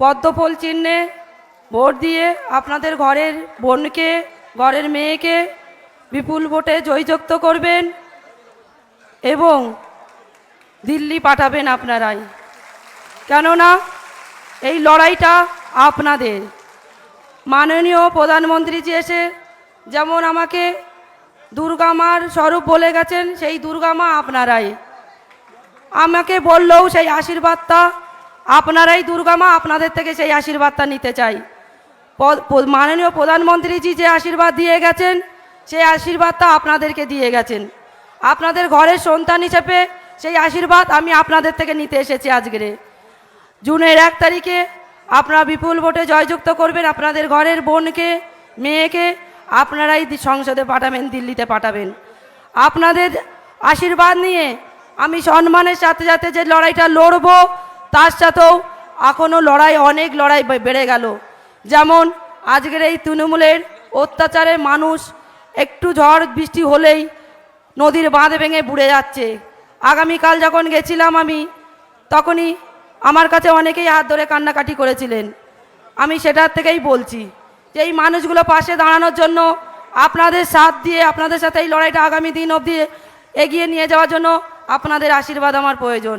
পদ্মফুল চিহ্নে ভোট দিয়ে আপনাদের ঘরের বোনকে, ঘরের মেয়েকে বিপুল ভোটে জয়যুক্ত করবেন এবং দিল্লি পাঠাবেন আপনারাই। কেননা এই লড়াইটা আপনাদের। মাননীয় প্রধানমন্ত্রীজি এসে যেমন আমাকে দুর্গা মার স্বরূপ বলে গেছেন, সেই দুর্গা মা আপনারাই। আমাকে বললেও সেই আশীর্বাদটা আপনারাই দুর্গা মা আপনাদের থেকে সেই আশীর্বাদটা নিতে চাই। মাননীয় প্রধানমন্ত্রীজি যে আশীর্বাদ দিয়ে গেছেন, সেই আশীর্বাদটা আপনাদেরকে দিয়ে গেছেন। আপনাদের ঘরের সন্তান হিসেবে সেই আশীর্বাদ আমি আপনাদের থেকে নিতে এসেছি আজকেরে জুনের এক তারিখে আপনারা বিপুল ভোটে জয়যুক্ত করবেন আপনাদের ঘরের বোনকে, মেয়েকে, আপনারাই সংসদে পাঠাবেন, দিল্লিতে পাঠাবেন। আপনাদের আশীর্বাদ নিয়ে আমি সম্মানের সাথে সাথে যে লড়াইটা লড়বো তার সাথেও এখনও লড়াই, অনেক লড়াই বেড়ে গেল। যেমন আজকের এই তৃণমূলের অত্যাচারে মানুষ একটু ঝড় বৃষ্টি হলেই নদীর বাঁধ ভেঙে বুড়ে যাচ্ছে। আগামীকাল যখন গেছিলাম আমি, তখনই আমার কাছে অনেকেই হাত ধরে কান্নাকাটি করেছিলেন। আমি সেটার থেকেই বলছি যে এই মানুষগুলো পাশে দাঁড়ানোর জন্য আপনাদের সাথ দিয়ে, আপনাদের সাথে এই লড়াইটা আগামী দিন অবধি এগিয়ে নিয়ে যাওয়ার জন্য আপনাদের আশীর্বাদ আমার প্রয়োজন।